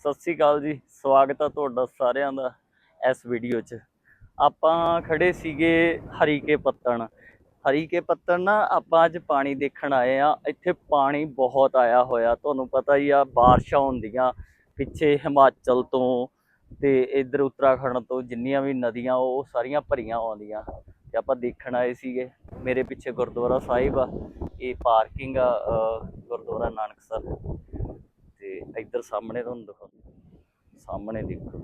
ਸਤਿ ਸ੍ਰੀ ਅਕਾਲ ਜੀ, ਸਵਾਗਤ ਆ ਤੁਹਾਡਾ ਸਾਰਿਆਂ ਦਾ ਇਸ ਵੀਡੀਓ 'ਚ। ਆਪਾਂ ਖੜੇ ਸੀਗੇ ਹਰੀਕੇ ਪੱਤਣ। ਹਰੀਕੇ ਪੱਤਣ ਨਾ ਆਪਾਂ ਅੱਜ ਪਾਣੀ ਦੇਖਣ ਆਏ ਆ, ਇੱਥੇ ਪਾਣੀ ਬਹੁਤ ਆਇਆ ਹੋਇਆ। ਤੁਹਾਨੂੰ ਪਤਾ ਹੀ ਆ, ਬਾਰਿਸ਼ਾਂ ਹੁੰਦੀਆਂ ਪਿੱਛੇ ਹਿਮਾਚਲ ਤੋਂ ਤੇ ਇੱਧਰ ਉੱਤਰਾਖੰਡ ਤੋਂ ਜਿੰਨੀਆਂ ਵੀ ਨਦੀਆਂ, ਉਹ ਸਾਰੀਆਂ ਭਰੀਆਂ ਆਉਂਦੀਆਂ। ਤੇ ਆਪਾਂ ਦੇਖਣ ਆਏ ਸੀਗੇ, ਮੇਰੇ ਪਿੱਛੇ ਗੁਰਦੁਆਰਾ ਸਾਹਿਬ ਆ, ਇਹ ਪਾਰਕਿੰਗ ਆ ਗੁਰਦੁਆਰਾ ਨਾਨਕਸਰ ਤੇ ਇੱਧਰ ਸਾਹਮਣੇ ਤੁਹਾਨੂੰ ਦਿਖਾਉਂਦਾ ਸਾਹਮਣੇ ਦੇਖੋ,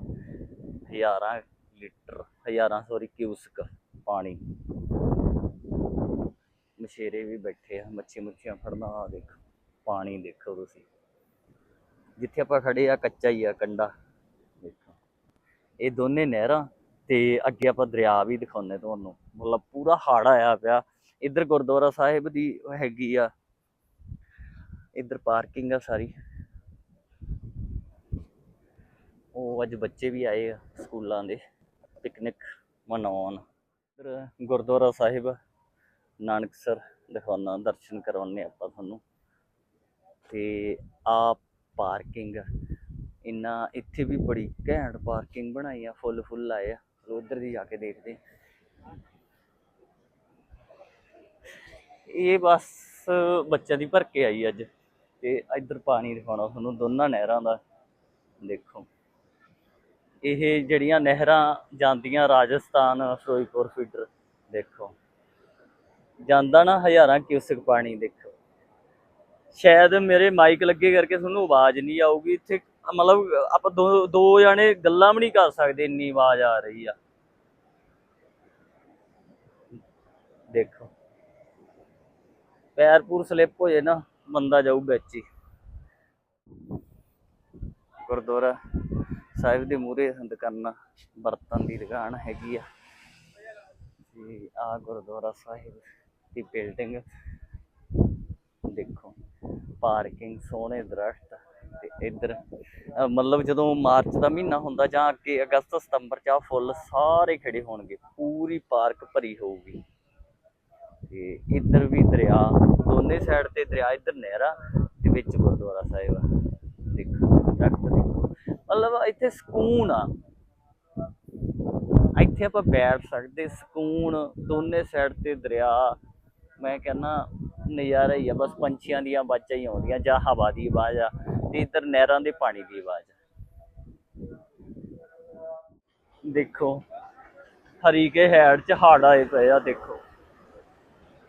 ਹਜ਼ਾਰਾਂ ਲੀਟਰ, ਹਜ਼ਾਰਾਂ ਸੌਰੀ ਕਿਊਸਕ ਪਾਣੀ। ਮਛੇਰੇ ਵੀ ਬੈਠੇ ਆ, ਮੱਛੀ ਮੁੱਛੀਆਂ ਫੜਨਾ ਆ ਦੇਖੋ, ਪਾਣੀ ਦੇਖੋ ਤੁਸੀਂ। ਜਿੱਥੇ ਆਪਾਂ ਖੜੇ ਆ, ਕੱਚਾ ਹੀ ਆ, ਕੰਡਾ। ਦੇਖੋ, ਇਹ ਦੋਨੇ ਨਹਿਰਾਂ ਤੇ ਅੱਗੇ ਆਪਾਂ ਦਰਿਆ ਵੀ ਦਿਖਾਉਂਦੇ ਤੁਹਾਨੂੰ। ਮਤਲਬ ਪੂਰਾ ਹਾੜ ਆਇਆ ਪਿਆ। ਇੱਧਰ ਗੁਰਦੁਆਰਾ ਸਾਹਿਬ ਦੀ ਹੈਗੀ ਆ। ਇੱਧਰ ਪਾਰਕਿੰਗ ਆ ਸਾਰੀ। ਉਹ ਅੱਜ ਬੱਚੇ ਵੀ ਆਏ ਆ ਸਕੂਲਾਂ ਦੇ ਪਿਕਨਿਕ ਮਨਾਉਣ। ਇੱਧਰ ਗੁਰਦੁਆਰਾ ਸਾਹਿਬ ਨਾਨਕਸਰ ਦਿਖਾਉਣਾ, ਦਰਸ਼ਨ ਕਰਵਾਉਣੇ ਆਪਾਂ ਤੁਹਾਨੂੰ। ਤੇ ਆ ਪਾਰਕਿੰਗ ਇੰਨਾ ਇੱਥੇ ਵੀ ਬੜੀ ਘੈਂਟ ਪਾਰਕਿੰਗ ਬਣਾਈ ਆ, ਫੁੱਲ ਫੁੱਲ ਆਏ ਆ। ਚਲੋ ਉੱਧਰ ਦੀ ਜਾ ਕੇ ਦੇਖਦੇ ਇਹ ਬਸ ਬੱਚਿਆਂ ਦੀ ਭਰ ਕੇ ਆਈ ਅੱਜ। ਤੇ ਇੱਧਰ ਪਾਣੀ ਦਿਖਾਉਣਾ ਤੁਹਾਨੂੰ, ਦੋਨਾਂ ਨਹਿਰਾਂ ਦਾ। ਦੇਖੋ। ਇਹ ਜਿਹੜੀਆਂ ਨਹਿਰਾਂ ਜਾਂਦੀਆਂ ਰਾਜਸਥਾਨ ਫਿਰੋਜ਼ਪੁਰ ਫੀਡਰ ਦੇਖੋ। ਜਾਂਦਾ ਨਾ ਹਜ਼ਾਰਾਂ ਕਿਊਸਕ ਪਾਣੀ, ਦੇਖੋ। ਸ਼ਾਇਦ ਮੇਰੇ ਮਾਈਕ ਲੱਗੇ ਕਰਕੇ ਤੁਹਾਨੂੰ ਆਵਾਜ਼ ਨਹੀਂ ਆਊਗੀ। ਇੱਥੇ ਮਤਲਬ ਆਪਾਂ ਦੋ ਦੋ ਜਾਣੇ ਗੱਲਾਂ ਵੀ ਨਹੀਂ ਕਰ ਸਕਦੇ, ਇੰਨੀ ਆਵਾਜ਼ ਆ ਰਹੀ ਆ। ਦੇਖੋ। ਪੈਰ ਪੂਰ ਸਲਿੱਪ ਹੋ ਜੇ ਨਾ, ਬੰਦਾ ਜਾਊ ਵਿੱਚ ਹੀ। ਗੁਰਦੁਆਰਾ। ਸਾਹਿਬ ਦੇ ਮੂਹਰੇ ਦੁਕਾਨਾਂ ਬਰਤਨ ਦੀ ਦੁਕਾਨ ਹੈਗੀ ਆ। ਤੇ ਆ ਗੁਰਦੁਆਰਾ ਸਾਹਿਬ ਦੀ ਬਿਲਡਿੰਗ ਦੇਖੋ ਪਾਰਕਿੰਗ ਸੋਹਣੇ ਦਰਖਤ ਤੇ ਇੱਧਰ ਮਤਲਬ ਜਦੋਂ ਮਾਰਚ ਦਾ ਮਹੀਨਾ ਹੁੰਦਾ ਜਾਂ ਅੱਗੇ ਅਗਸਤ, ਸਤੰਬਰ ਚ ਆ ਫੁੱਲ ਸਾਰੇ ਖੜੇ ਹੋਣਗੇ, ਪੂਰੀ ਪਾਰਕ ਭਰੀ ਹੋਊਗੀ। ਤੇ ਇੱਧਰ ਵੀ ਦਰਿਆ, ਦੋਨੇ ਸਾਈਡ ਤੇ ਦਰਿਆ, ਇੱਧਰ ਨਹਿਰਾ ਤੇ ਵਿੱਚ ਗੁਰਦੁਆਰਾ ਸਾਹਿਬ ਆ। ਮਤਲਬ ਇੱਥੇ ਸਕੂਨ ਆ। ਇੱਥੇ ਆਪਾਂ ਬੈਠ ਸਕਦੇ, ਸਕੂਨ ਦੋਨੇ ਸਾਈਡ ਤੇ ਦਰਿਆ। ਮੈਂ ਕਹਿੰਦਾ, ਨਜ਼ਾਰਾ ਹੀ ਆ, ਬਸ ਪੰਛੀਆਂ ਦੀਆਂ ਆਵਾਜ਼ਾਂ ਹੀ ਆਉਂਦੀਆਂ, ਜਾਂ ਹਵਾ ਦੀ ਆਵਾਜ਼ ਆ, ਤੇ ਇੱਧਰ ਨਹਿਰਾਂ ਦੇ ਪਾਣੀ ਦੀ ਆਵਾਜ਼ ਆ। ਦੇਖੋ, ਹਰੀਕੇ ਹੈਡ ਚ ਹੜ ਆਏ ਪਏ ਆ, ਦੇਖੋ।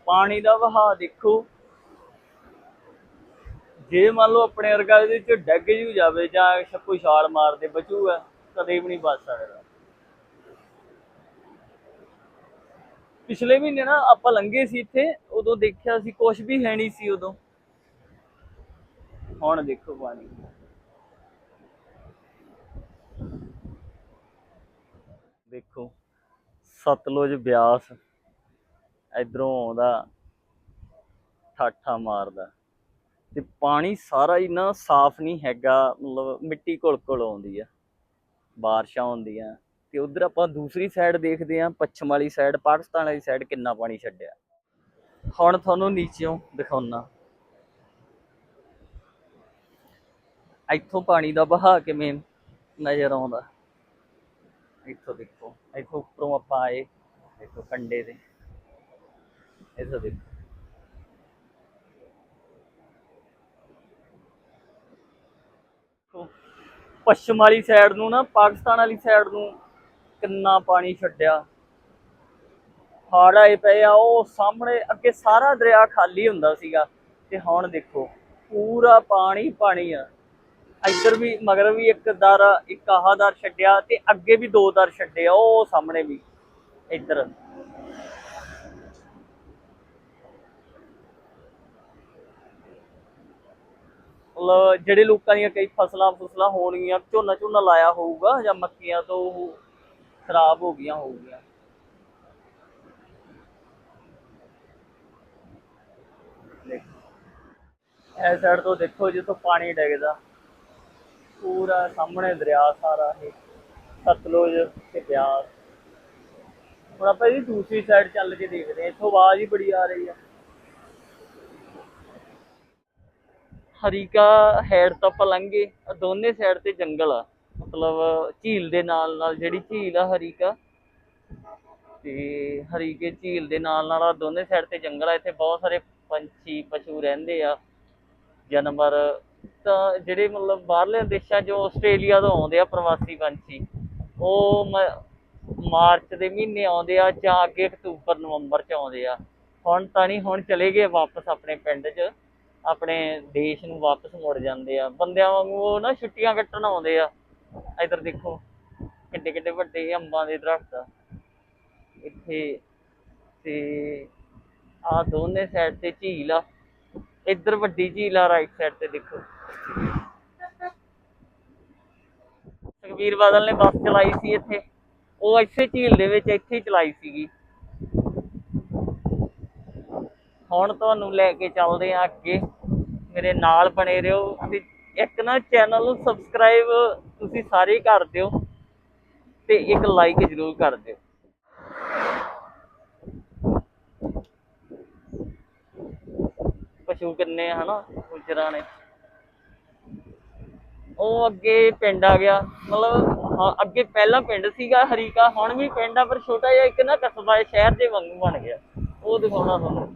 ਪਾਣੀ ਦਾ ਵਹਾਅ ਦੇਖੋ। ਜੇ ਮੰਨ ਲਓ ਆਪਣੇ ਵਰਗਾ ਇਹਦੇ ਚ ਡੱਗ ਜੂ ਜਾਵੇ ਜਾਂ ਛੱਪੂ ਛਾਲ ਮਾਰਦੇ ਬਚੂਗਾ, ਕਦੇ ਵੀ ਨਹੀਂ ਬਚ ਸਕਦਾ। ਪਿਛਲੇ ਮਹੀਨੇ ਨਾ ਆਪਾਂ ਲੰਘੇ ਸੀ ਇੱਥੇ, ਉਦੋਂ ਦੇਖਿਆ ਸੀ ਕੁਝ ਵੀ ਹੈ ਨਹੀਂ ਸੀ ਉਦੋਂ। ਹੁਣ ਦੇਖੋ ਪਾਣੀ। ਦੇਖੋ, ਸਤਲੁਜ ਬਿਆਸ ਇਧਰੋਂ ਆਉਂਦਾ, ਠਾਠਾ ਮਾਰਦਾ। ਤੇ ਪਾਣੀ ਸਾਰਾ ਹੀ ਨਾ ਸਾਫ਼ ਨਹੀਂ ਹੈਗਾ ਮਤਲਬ ਮਿੱਟੀ ਘੁਲ ਘੁਲ ਆਉਂਦੀ ਆ ਬਾਰਿਸ਼ਾਂ ਹੁੰਦੀਆਂ ਤੇ ਉਧਰ ਆਪਾਂ ਦੂਸਰੀ ਸਾਈਡ ਦੇਖਦੇ ਆਂ ਪੱਛਮ ਵਾਲੀ ਸਾਈਡ ਪਾਕਿਸਤਾਨ ਵਾਲੀ ਸਾਈਡ ਕਿੰਨਾ ਪਾਣੀ ਛੱਡਿਆ। ਹੁਣ ਤੁਹਾਨੂੰ ਨੀਚਿਓਂ ਦਿਖਾਉਣਾ ਇੱਥੋਂ ਪਾਣੀ ਦਾ ਵਹਾਅ ਕਿਵੇਂ ਨਜ਼ਰ ਆਉਂਦਾ? ਇੱਥੋਂ ਦੇਖੋ ਇੱਥੋਂ ਉੱਪਰੋਂ ਆਪਾਂ ਆਏ ਇੱਥੋਂ ਕੰਡੇ ਦੇ ਇੱਥੋਂ ਦੇਖੋ, ਪੱਛਮ ਵਾਲੀ ਸਾਈਡ ਨੂੰ ਨਾ, ਪਾਕਿਸਤਾਨ ਵਾਲੀ ਸਾਈਡ ਨੂੰ ਕਿੰਨਾ ਪਾਣੀ ਛੱਡਿਆ। ਹੜ੍ਹ ਆਏ ਪਏ ਆ, ਉਹ ਸਾਹਮਣੇ ਅੱਗੇ ਸਾਰਾ ਦਰਿਆ ਖਾਲੀ ਹੁੰਦਾ ਸੀਗਾ ਤੇ ਹੁਣ ਦੇਖੋ, ਪੂਰਾ ਪਾਣੀ ਪਾਣੀ ਆ। ਇੱਧਰ ਵੀ, ਮਗਰ ਵੀ ਇੱਕ ਦਰ, ਇੱਕ ਆਹ ਦਰ ਛੱਡਿਆ ਤੇ ਅੱਗੇ ਵੀ ਦੋ ਦਰ ਛੱਡੇ ਆ, ਉਹ ਸਾਹਮਣੇ ਵੀ, ਇੱਧਰ। ਮਤਲਬ ਜਿਹੜੇ ਲੋਕਾਂ ਦੀਆਂ ਕਈ ਫਸਲਾਂ ਫਸਲਾਂ ਹੋਣਗੀਆਂ, ਝੋਨਾ ਝੋਨਾ ਲਾਇਆ ਹੋਊਗਾ ਜਾਂ ਮੱਕੀਆਂ ਤੋਂ ਉਹ ਖਰਾਬ ਹੋ ਗਈਆਂ ਹੋਊਗੀਆਂ? ਇਹ ਸਾਈਡ ਤੋਂ ਦੇਖੋ ਜਿੱਥੋਂ ਪਾਣੀ ਡਿੱਗਦਾ। ਪੂਰਾ ਸਾਹਮਣੇ ਦਰਿਆ ਸਾਰਾ ਇਹ। ਸਤਲੁਜ ਤੇ ਬਿਆਸ ਹੁਣ ਆਪਾਂ ਇਹਦੀ ਦੂਸਰੀ ਸਾਈਡ ਚੱਲ ਕੇ ਦੇਖਦੇ ਹਾਂ। ਇੱਥੋਂ ਆਵਾਜ਼ ਹੀ ਬੜੀ ਆ ਰਹੀ ਆ। ਹਰੀਕਾ ਹੈਡ ਤੋਂ ਆਪਾਂ ਲੰਘੇ। ਦੋਨੇ ਸਾਈਡ ਤੇ ਜੰਗਲ ਆ। ਮਤਲਬ ਝੀਲ ਦੇ ਨਾਲ ਨਾਲ ਜਿਹੜੀ ਝੀਲ ਆ ਹਰੀਕਾ, ਤੇ ਹਰੀਕੇ ਝੀਲ ਦੇ ਨਾਲ ਨਾਲ ਆ ਦੋਨੇ ਸਾਈਡ ਤੇ ਜੰਗਲ ਆ। ਇੱਥੇ ਬਹੁਤ ਸਾਰੇ ਪੰਛੀ, ਪਸ਼ੂ ਰਹਿੰਦੇ ਆ। ਜਾਨਵਰ ਤਾਂ ਜਿਹੜੇ ਮਤਲਬ ਬਾਹਰਲੇ ਦੇਸ਼ਾਂ 'ਚੋਂ ਆਸਟ੍ਰੇਲੀਆ ਤੋਂ ਆਉਂਦੇ ਆ ਪ੍ਰਵਾਸੀ ਪੰਛੀ, ਉਹ ਮਾਰਚ ਦੇ ਮਹੀਨੇ ਆਉਂਦੇ ਆ ਜਾਂ ਅੱਗੇ ਅਕਤੂਬਰ, ਨਵੰਬਰ 'ਚ ਆਉਂਦੇ ਆ। ਹੁਣ ਤਾਂ ਨਹੀਂ, ਹੁਣ ਚਲੇ ਗਏ ਵਾਪਸ ਆਪਣੇ ਪਿੰਡ 'ਚ। ਆਪਣੇ ਦੇਸ਼ ਨੂੰ ਵਾਪਸ ਮੁੜ ਜਾਂਦੇ ਆ। ਬੰਦਿਆਂ ਵਾਂਗੂ ਉਹ ਨਾ ਛੁੱਟੀਆਂ ਕੱਟਣ ਆਉਂਦੇ ਆ। ਇੱਧਰ ਦੇਖੋ, ਕਿੱਡੇ ਕਿੱਡੇ ਵੱਡੇ ਅੰਬਾਂ ਦੇ ਦਰਖਤ ਆ। ਇੱਥੇ ਤੇ ਆ ਦੋਨੇ ਸਾਈਡ ਤੇ ਝੀਲ ਆ। ਇੱਧਰ ਵੱਡੀ ਝੀਲ ਆ ਰਾਈਟ ਸਾਈਡ ਤੇ ਦੇਖੋ। ਸੁਖਬੀਰ ਬਾਦਲ ਨੇ ਬੱਸ ਚਲਾਈ ਸੀ ਇੱਥੇ। ਉਹ ਇਸੇ ਝੀਲ ਦੇ ਵਿੱਚ ਇੱਥੇ ਚਲਾਈ ਸੀਗੀ। ਹੁਣ ਤੁਹਾਨੂੰ ਲੈ ਕੇ ਚੱਲਦੇ ਆ ਅੱਗੇ। ਮੇਰੇ ਨਾਲ ਬਣੇ ਰਹੋ ਤੇ ਇੱਕ ਨਾ ਚੈਨਲ ਨੂੰ ਸਬਸਕ੍ਰਾਈਬ ਤੁਸੀਂ ਸਾਰੇ ਕਰ ਦਿਓ ਤੇ ਇੱਕ ਲਾਈਕ ਜ਼ਰੂਰ ਕਰ ਦਿਓ। ਪਸ਼ੂ ਕਿੰਨੇ ਆ ਹਨਾ ਗੁਜਰਾਂ ਨੇ। ਉਹ ਅੱਗੇ ਪਿੰਡ ਆ ਗਿਆ ਮਤਲਬ ਅੱਗੇ ਪਹਿਲਾਂ ਪਿੰਡ ਸੀਗਾ ਹਰੀਕਾ ਹੁਣ ਵੀ ਪਿੰਡ ਆ ਪਰ ਛੋਟਾ ਜਿਹਾ ਇੱਕ ਨਾ ਕਸਬਾ ਹੈ, ਸ਼ਹਿਰ ਦੇ ਵਾਂਗੂ ਬਣ ਗਿਆ। ਉਹ ਦਿਖਾਉਣਾ ਤੁਹਾਨੂੰ।